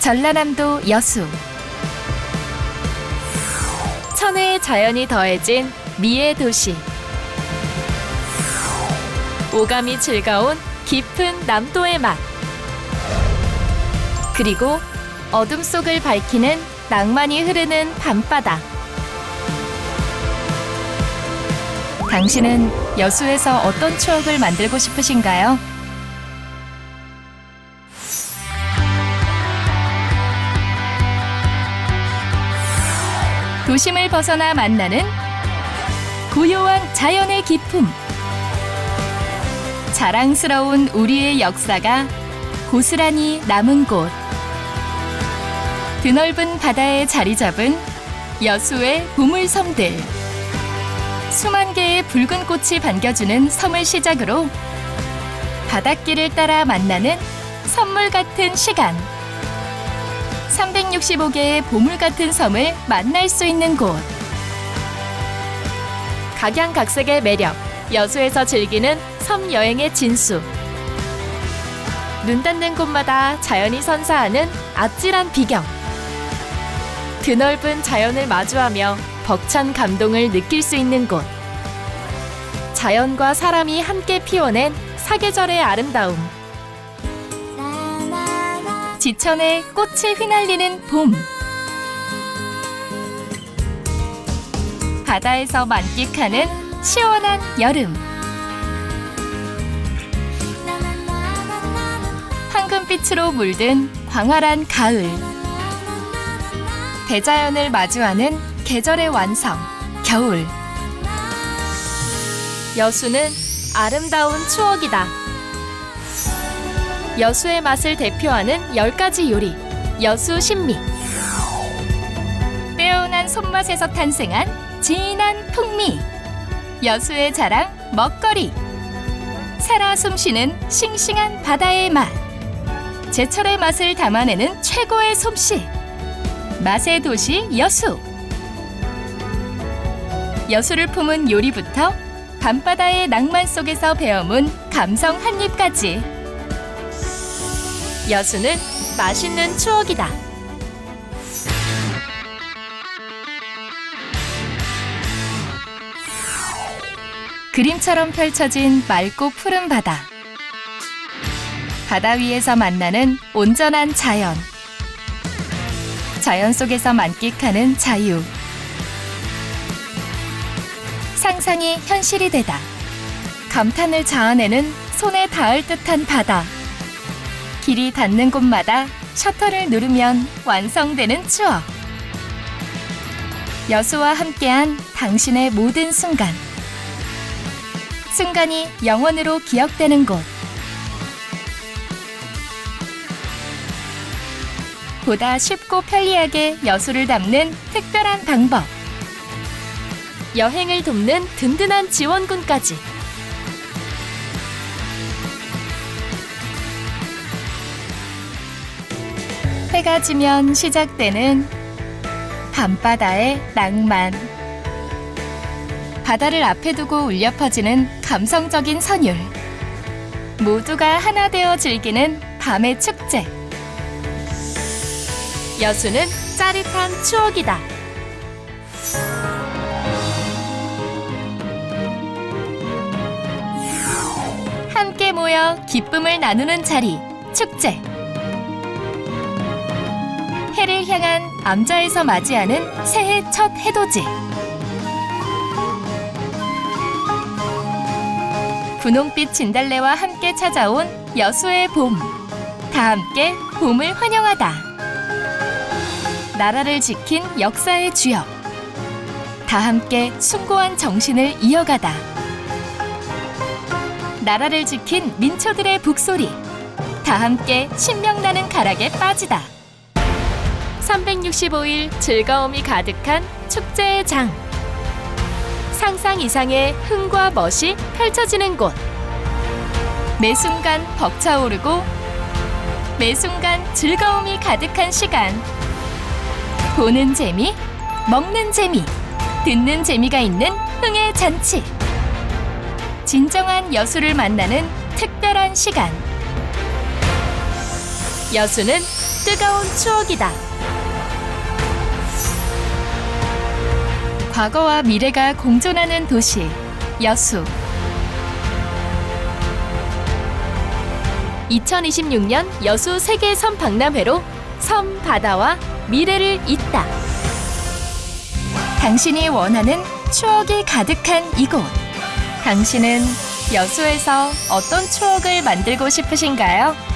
전라남도 여수. 천혜의 자연이 더해진 미의 도시. 오감이 즐거운 깊은 남도의 맛. 그리고 어둠 속을 밝히는 낭만이 흐르는 밤바다. 당신은 여수에서 어떤 추억을 만들고 싶으신가요? 도심을 벗어나 만나는 고요한 자연의 기품. 자랑스러운 우리의 역사가 고스란히 남은 곳. 드넓은 바다에 자리 잡은 여수의 보물섬들. 수만 개의 붉은 꽃이 반겨주는 섬을 시작으로 바닷길을 따라 만나는 선물 같은 시간. 365개의 보물 같은 섬을 만날 수 있는 곳. 각양각색의 매력, 여수에서 즐기는 섬 여행의 진수. 눈 닿는 곳마다 자연이 선사하는 아찔한 비경. 드넓은 자연을 마주하며 벅찬 감동을 느낄 수 있는 곳. 자연과 사람이 함께 피워낸 사계절의 아름다움. 지천에 꽃이 휘날리는 봄. 바다에서 만끽하는 시원한 여름. 황금빛으로 물든 광활한 가을. 대자연을 마주하는 계절의 완성, 겨울. 여수는 아름다운 추억이다. 여수의 맛을 대표하는 10가지 요리, 여수 신미. 빼어난 손맛에서 탄생한 진한 풍미. 여수의 자랑 먹거리. 살아 숨쉬는 싱싱한 바다의 맛. 제철의 맛을 담아내는 최고의 솜씨. 맛의 도시 여수. 여수를 품은 요리부터 밤바다의 낭만 속에서 배어문 감성 한 입까지. 여수는 맛있는 추억이다. 그림처럼 펼쳐진 맑고 푸른 바다. 바다 위에서 만나는 온전한 자연. 자연 속에서 만끽하는 자유. 상상이 현실이 되다. 감탄을 자아내는 손에 닿을 듯한 바다. 길이 닿는 곳마다 셔터를 누르면 완성되는 추억. 여수와 함께한 당신의 모든 순간. 순간이 영원으로 기억되는 곳. 보다 쉽고 편리하게 여수를 담는 특별한 방법. 여행을 돕는 든든한 지원군까지. 해가 지면 시작되는 밤바다의 낭만. 바다를 앞에 두고 울려 퍼지는 감성적인 선율. 모두가 하나 되어 즐기는 밤의 축제. 여수는 짜릿한 추억이다. 함께 모여 기쁨을 나누는 자리, 축제. 해를 향한 암자에서 맞이하는 새해 첫 해돋이. 분홍빛 진달래와 함께 찾아온 여수의 봄. 다 함께 봄을 환영하다. 나라를 지킨 역사의 주역. 다 함께 숭고한 정신을 이어가다. 나라를 지킨 민초들의 북소리. 다 함께 신명나는 가락에 빠지다. 365일 즐거움이 가득한 축제의 장. 상상 이상의 흥과 멋이 펼쳐지는 곳. 매 순간 벅차오르고 매 순간 즐거움이 가득한 시간. 보는 재미, 먹는 재미, 듣는 재미가 있는 흥의 잔치. 진정한 여수를 만나는 특별한 시간. 여수는 뜨거운 추억이다. 과거와 미래가 공존하는 도시 여수 2026년 여수 세계 섬 박람회로 섬 바다와 미래를 잇다. 당신이 원하는 추억이 가득한 이곳 당신은 여수에서 어떤 추억을 만들고 싶으신가요?